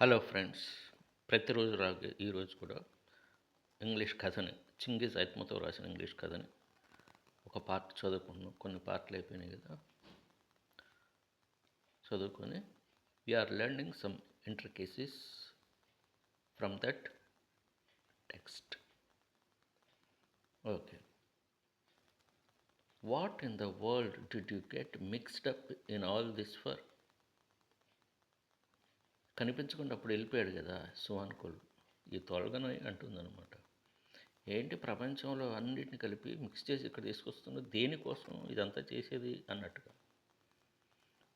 Hello friends ప్రతిరోజు రాగే ఈరోజు కూడా ఇంగ్లీష్ కథని చింగిజ్ ఐత్మతో రాసిన ఇంగ్లీష్ కథని ఒక పార్ట్ చదువుకుంటున్నాం. కొన్ని పార్ట్లు అయిపోయినాయి కదా. చదువుకొని we are learning some interfaces from that text okay what in the world did you get mixed up in all this for కనిపించకుండా అప్పుడు వెళ్ళిపోయాడు కదా సువాన్కోల్. ఈ తొలగనై అంటుందన్నమాట. ఏంటి ప్రపంచంలో అన్నిటిని కలిపి మిక్స్ చేసి ఇక్కడ తీసుకొస్తున్న దేనికోసం ఇదంతా చేసేది అన్నట్టుగా.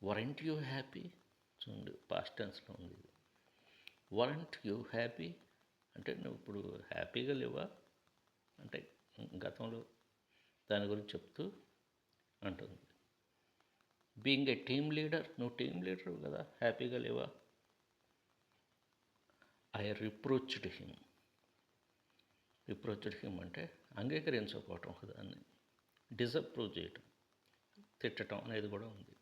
వరంట్ యూ హ్యాపీ చూడండి పాస్ట్ టెన్స్లో ఉంది ఇది. వరంట్ యూ హ్యాపీ అంటే నువ్వు ఇప్పుడు హ్యాపీగా లేవా? అంటే గతంలో దాని గురించి చెప్తూ అంటుంది. బీయింగ్ ఏ టీమ్ లీడర్ నువ్వు టీమ్ లీడర్ కదా హ్యాపీగా లేవా? I reproached him. Reproached him అంటే అంగీకరించకపోవటం ఒకదాన్ని డిసప్రూవ్ చేయటం తిట్టడం అనేది కూడా ఉంది.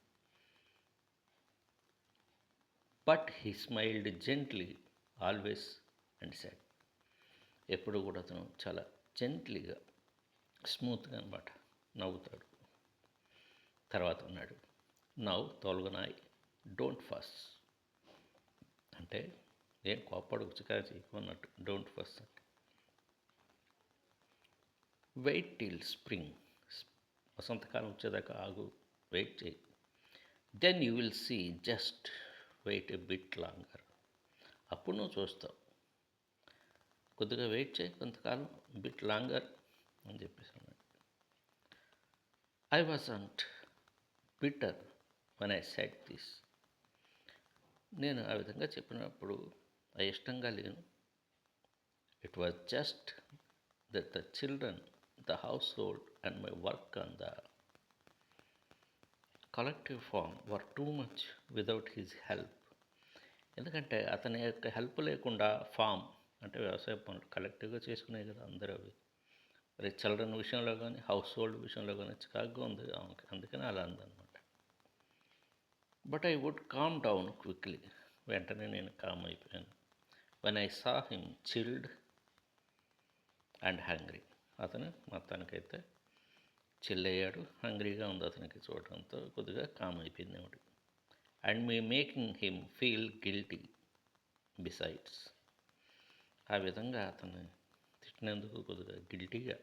But he smiled gently always and said ఎప్పుడు కూడా అతను చాలా జెంట్లీగా స్మూత్గా అనమాట నవ్వుతాడు. తర్వాత ఉన్నాడు నవ్వు తొలగనాయి డోంట్ ఫస్ట్ అంటే నేను కోప్పడు ఉచికాయ చేయకున్నట్టు. Don't fuss wait till spring వసంతకాలం వచ్చేదాకా ఆగు. వెయిట్ చేయి. Then you will see just wait a bit longer అప్పుడు నువ్వు చూస్తావు. కొద్దిగా వెయిట్ చేయి కొంతకాలం బిట్ లాంగర్ అని చెప్పేసి I was and bitter when I said this నేను ఆ విధంగా చెప్పినప్పుడు అది ఇష్టంగా లేను. It was just that the children the household and my work on the collective farm were too much without his help ఎందుకంటే అతని యొక్క హెల్ప్ లేకుండా ఫామ్ అంటే వ్యవసాయ పనులు కలెక్టివ్గా చేసుకునే కదా అందరూ అవి. మరి చిల్డ్రన్ విషయంలో కానీ హౌస్ హోల్డ్ విషయంలో కానీ చికాగ్గా ఉంది ఆమెకి. అందుకని అలా అందనమాట but I would calm down quickly వెంటనే నేను కామ్ అయిపోయాను. When I saw him chilled and hungry అతను మొత్తానికైతే చిల్ అయ్యాడు హంగ్రీగా ఉంది అతనికి చూడడంతో కొద్దిగా కామ్ అయిపోయింది ఏమిటి and me making him feel guilty besides ఆ విధంగా అతను తిట్టినందుకు కొద్దిగా గిల్టీగా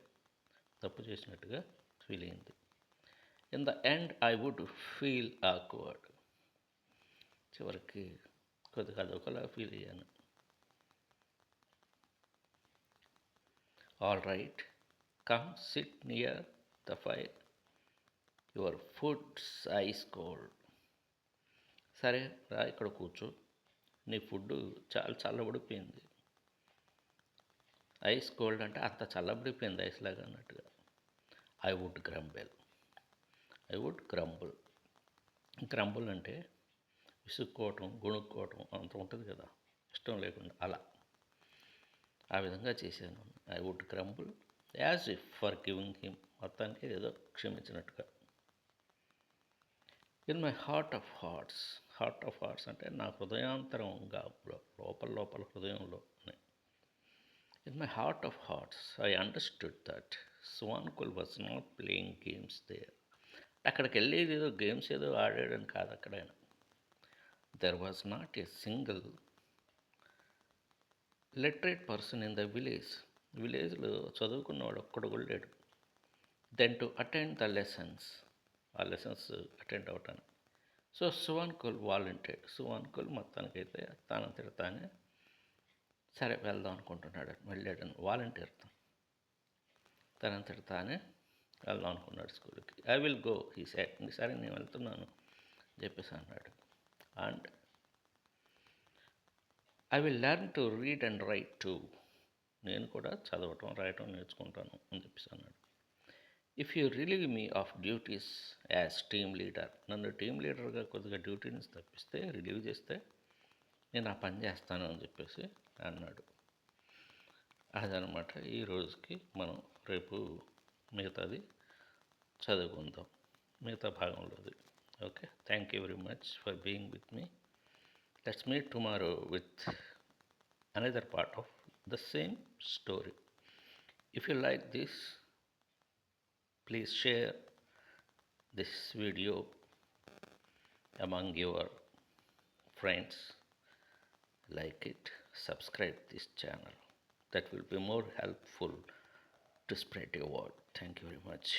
తప్పు చేసినట్టుగా ఫీల్ అయింది. In the end I would feel awkward చివరికి కొద్దిగా అదొకలా ఫీల్ అయ్యాను. All right come sit near the fire your food's ice cold సరే రా ఇక్కడ కూర్చో. నీ ఫుడ్ చాలా చల్లబడిపోయింది. ఐస్ కోల్డ్ అంటే అంత చల్లబడిపోయింది ఐస్ లాగా అన్నట్టుగా. I would grumble I would grumble grumble అంటే విసుక్కోవటం గుణుక్కోవటం అంత ఉంటుంది కదా. ఇష్టం లేకుండా అలా. ఆ విధంగా చేశాను. I would grumble as if forgiving him మొత్తానికి ఏదో క్షమించినట్టుగా. In my heart of hearts heart of hearts అంటే నా హృదయాంతరంగా లోపల లోపల హృదయంలో in my heart of hearts I understood that Suankul was not playing games there అక్కడికి వెళ్ళేది ఏదో గేమ్స్ ఏదో ఆడాడని కాదు అక్కడ there was not a single literate person in the village విలేజ్లో చదువుకున్నవాడు ఒక్కడు కూడా లేడు. Then to attend the lessons ఆ లెసన్స్ అటెండ్ అవటానికి. సో సువాన్కుల్ వాలంటీర్ సువాన్ కుల్ మొత్తానికైతే తాను తిడతానే సరే వెళ్దాం అనుకుంటున్నాడు. వెళ్ళాడని వాలంటీర్తో తనంతట తానే వెళ్దాం అనుకున్నాడు స్కూల్కి I will go he said సరే నేను వెళ్తున్నాను చెప్పేసి అన్నాడు. And I will learn to read and write too నేను కూడా చదవటం రాయటం నేర్చుకుంటాను అని చెప్పేసి అన్నాడు. If you relieve me of duties as team leader నన్ను టీమ్ లీడర్గా కొద్దిగా డ్యూటీని తప్పిస్తే రిలీవ్ చేస్తే నేను ఆ పని చేస్తాను అని చెప్పేసి అన్నాడు. అదనమాట ఈ రోజుకి మనం రేపు మిగతాది చదువుకుందాం మిగతా భాగంలోది. Okay thank you very much for being with me Let's meet tomorrow with another part of the same story. If you like this, please share this video among your friends. Like it, subscribe this channel. That will be more helpful to spread your word. Thank you very much.